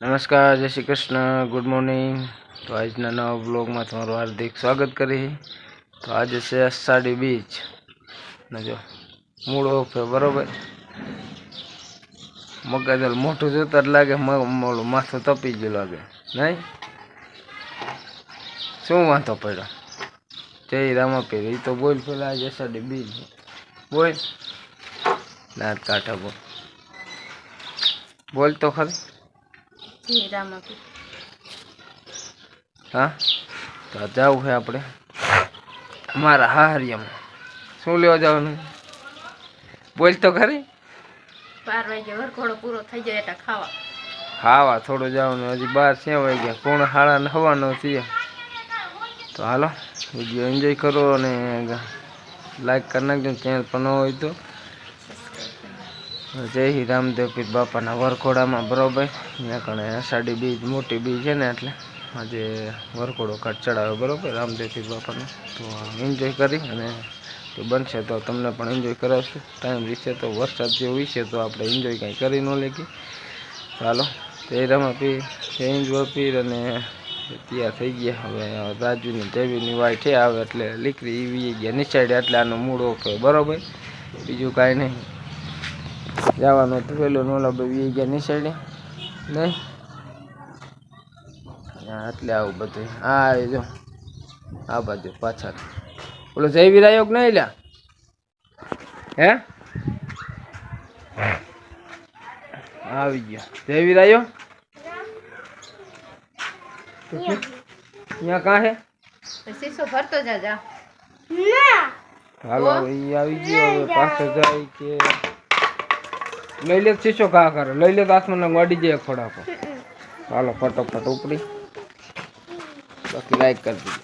નમસ્કાર, જય Shri Krishna, good morning. તો આજના નવા બ્લોગમાં તમારું હાર્દિક સ્વાગત કરી તો આજે છે અષાઢી બીચ ને જો, મૂળો ઓફે બરાબર? મગજ મોટું જોતા જ લાગે મોડું માથું તપી ગયું લાગે, નહીં? શું વાંધો પડ્યો? જય રામાપીર એ તો બોલ પેલા આજે અષાઢી બીચ બોલ. દાંત કાઢા બોલ. બોલ તો ખરી. રામાપીર હા? તો જવું છે આપણે. અમારા હાહરિયામાં. શું લેવા જવાનું? બોલ તો ખરી. બાર વાગે વરઘોડો પૂરો થઈ જાય એટલે ખાવા. ખાવા થોડું જવાનું. હજી બાર છે વાઈ ગયા પૂર્ણ હાડા ને હવાનો થયા તો હાલો વીડિયો એન્જોય કરો અને લાઈક કરી નાખજો ચેનલ પણ ન હોય તો. જય હિ રામદેવ પીર બાપાના વરખોડામાં બરોબર? ત્યાં કણે અષાઢી બીજ, મોટી બીજ છે ને એટલે આજે વરખોડો કાઢ ચડાવે બરોબર? રામદેવ પીર બાપાનો. તો એન્જોય કરી અને બનશે તો તમને પણ એન્જોય કરાવશું. ટાઈમ વિશે તો વરસાદ જેવું વિશે તો આપણે એન્જોય કાંઈ કરી ન લેકી ચાલો, જય રામા પીર, જય હિન્દુ પીર અને તૈયાર થઈ ગયા. હવે રાજુની દેવીની વાય છે, આવે એટલે લીકરી વી ગયા નિસાડે એટલે આનો મૂળ ઓકે બરોબર? બીજું કાંઈ નહીં. જવાનું તો પેલું નોલા વી ગયા નિસાડે નહીં હા, એટલે આવું બધું હા એ જો આ બાજુ પાછળ ઓલો જય વિરાયોગ નહીં લ્યા હે આવી ગયો જય વિરાયો અહીંયા કાં હે તો શીશો ભરતો જાજા હાલો એ આવી ગયો હવે પાછો જાય કે લઈ લે શીશો ઘા કરે. લઈ લે આસમાન અડી જાય ખોડા પર હાલો ફટોફટ ઉપડી. બાકી લાઈક કરી દીધી.